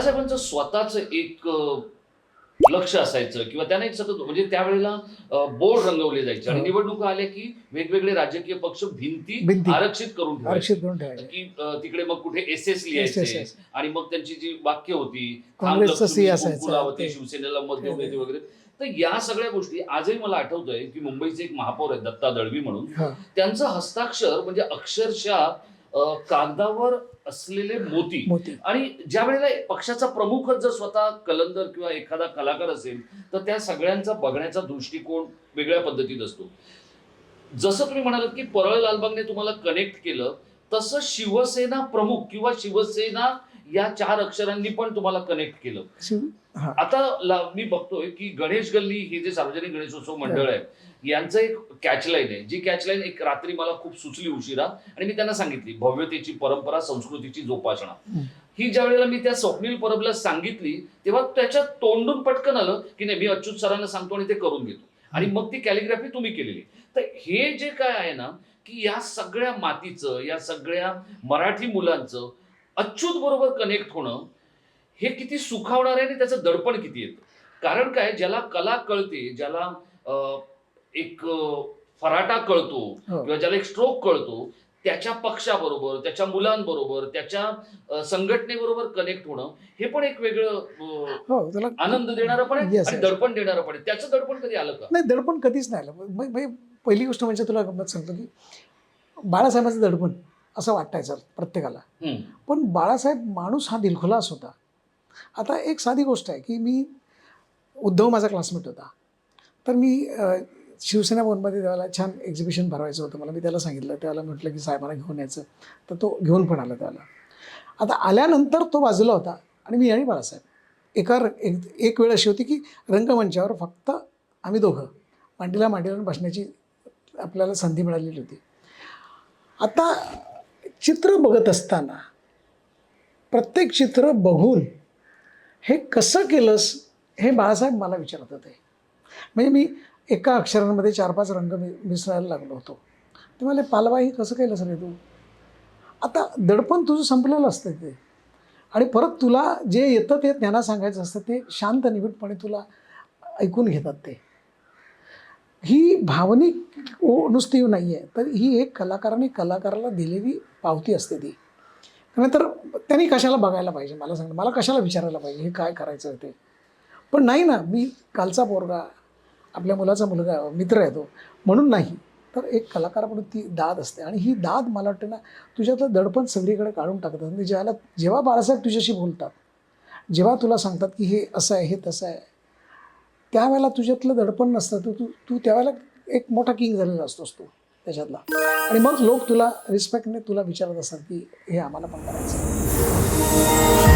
स्वतःच एक लक्ष असायचं किंवा त्यांना एक सतत म्हणजे त्यावेळेला बोर्ड रंगवले जायचे आणि हो. निवडणुका आल्या की वेगवेगळे राजकीय पक्ष भिंती. आरक्षित करून ठेवायचे आरक्षित करून ठेवायचे की तिकडे मग कुठे एस एस लिहायचे. आणि मग त्यांची जी वाक्य होती शिवसेनेला मत देऊ ते- नये वगैरे तर या सगळ्या गोष्टी आजही मला आठवतंय की मुंबईचे एक महापौर आहेत दत्ता दळवी म्हणून. त्यांचं हस्ताक्षर म्हणजे अक्षरशः कागदावर असलेले मोती. आणि ज्या वेळेला पक्षाचा प्रमुखच जर स्वतः कलंदर किंवा एखादा कलाकार असेल तर त्या सगळ्यांचा बघण्याचा दृष्टिकोन वेगळ्या पद्धतीत असतो. जसं तुम्ही म्हणालात की परळ लालबागने तुम्हाला कनेक्ट केलं तसं शिवसेना प्रमुख किंवा शिवसेना या चार अक्षरांनी पण तुम्हाला कनेक्ट केलं. हा. आता मी बघतोय की गणेश गल्ली हे जे सार्वजनिक गणेशोत्सव मंडळ आहे यांचं एक कॅचलाईन आहे. जी कॅचलाईन एक रात्री मला खूप सुचली उशिरा आणि मी त्यांना सांगितली भव्यतेची परंपरा संस्कृतीची जोपासना. ही ज्या वेळेला मी त्या स्वप्नील परबला सांगितली तेव्हा त्याच्यात तोंडून पटकन आलं की नाही मी अच्युत सरांना सांगतो आणि ते करून घेतो. आणि मग ती कॅलिग्राफी तुम्ही केलेली. तर हे जे काय आहे ना की या सगळ्या मातीचं या सगळ्या मराठी मुलांचं अच्युत बरोबर कनेक्ट होणं हे किती सुखावणार आहे आणि त्याचं दडपण किती येतं? कारण काय ज्याला कला कळते ज्याला एक फराटा कळतो हो. किंवा ज्याला एक स्ट्रोक कळतो त्याच्या पक्षाबरोबर त्याच्या मुलांबरोबर त्याच्या संघटनेबरोबर कनेक्ट होणं हे पण एक वेगळं हो आनंद देणारं पण आहे. दडपण देणारं पण आहे. त्याचं दडपण कधी आलं का? नाही दडपण कधीच नाही आलं. पहिली गोष्ट म्हणजे तुला गंमत सांगतो की बाळासाहेबांचं दडपण असं वाटायचं प्रत्येकाला. पण बाळासाहेब माणूस हा दिलखुलास होता. आता एक साधी गोष्ट आहे की मी उद्धव माझा क्लासमेट होता. तर मी शिवसेना भवनमध्ये त्याला छान एक्झिबिशन भरवायचं होतं. मला मी त्याला सांगितलं. त्याला म्हटलं की साहेबांना घेऊन यायचं. तर तो घेऊन पण आला त्याला. आता आल्यानंतर तो बाजूला होता. आणि मी आणि बाळासाहेब. एका एक एक वेळ अशी होती की रंगमंचावर फक्त आम्ही दोघं मांडीला मांडीला बसण्याची आपल्याला संधी मिळालेली होती. आता चित्र बघत असताना प्रत्येक चित्र बघून हे कसं केलंस हे बाळासाहेब मला विचारत होते. म्हणजे मी एका अक्षरांमध्ये चार पाच रंग मि मिसळायला लागलो होतो. ते मला पालवा हे कसं केलंस रे तू? आता दडपण तुझं संपलेलं असतं ते. आणि परत तुला जे येतं ते ज्ञाना सांगायचं असतं ते शांत निबिडपणे तुला ऐकून घेतात ते. ही भावनिक ओ- नुसती नाही आहे तर ही एक कलाकाराने कलाकाराला दिलेली पावती असते ती. तर त्यांनी कशाला बघायला पाहिजे? मला सांग मला कशाला विचारायला पाहिजे? हे काय करायचं ते? पण नाही ना मी कालचा पोरगा आपल्या मुलाचा मुलगा मित्र आहे तो म्हणून नाही. तर एक कलाकार म्हणून ती दाद असते. आणि ही दाद मला वाटतं ना तुझ्यातलं दडपण सगळीकडे काढून टाकतात. आणि ज्याला जेव्हा बाळासाहेब तुझ्याशी बोलतात जेव्हा तुला सांगतात की हे असं आहे हे तसं आहे त्यावेळेला तुझ्यातलं दडपण नसतं. तू तू तू त्यावेळेला एक मोठा किंग झालेला असतोस तू त्याच्यातला. आणि मग लोक तुला रिस्पेक्टने तुला विचारत असतात की हे आम्हाला पण करायचं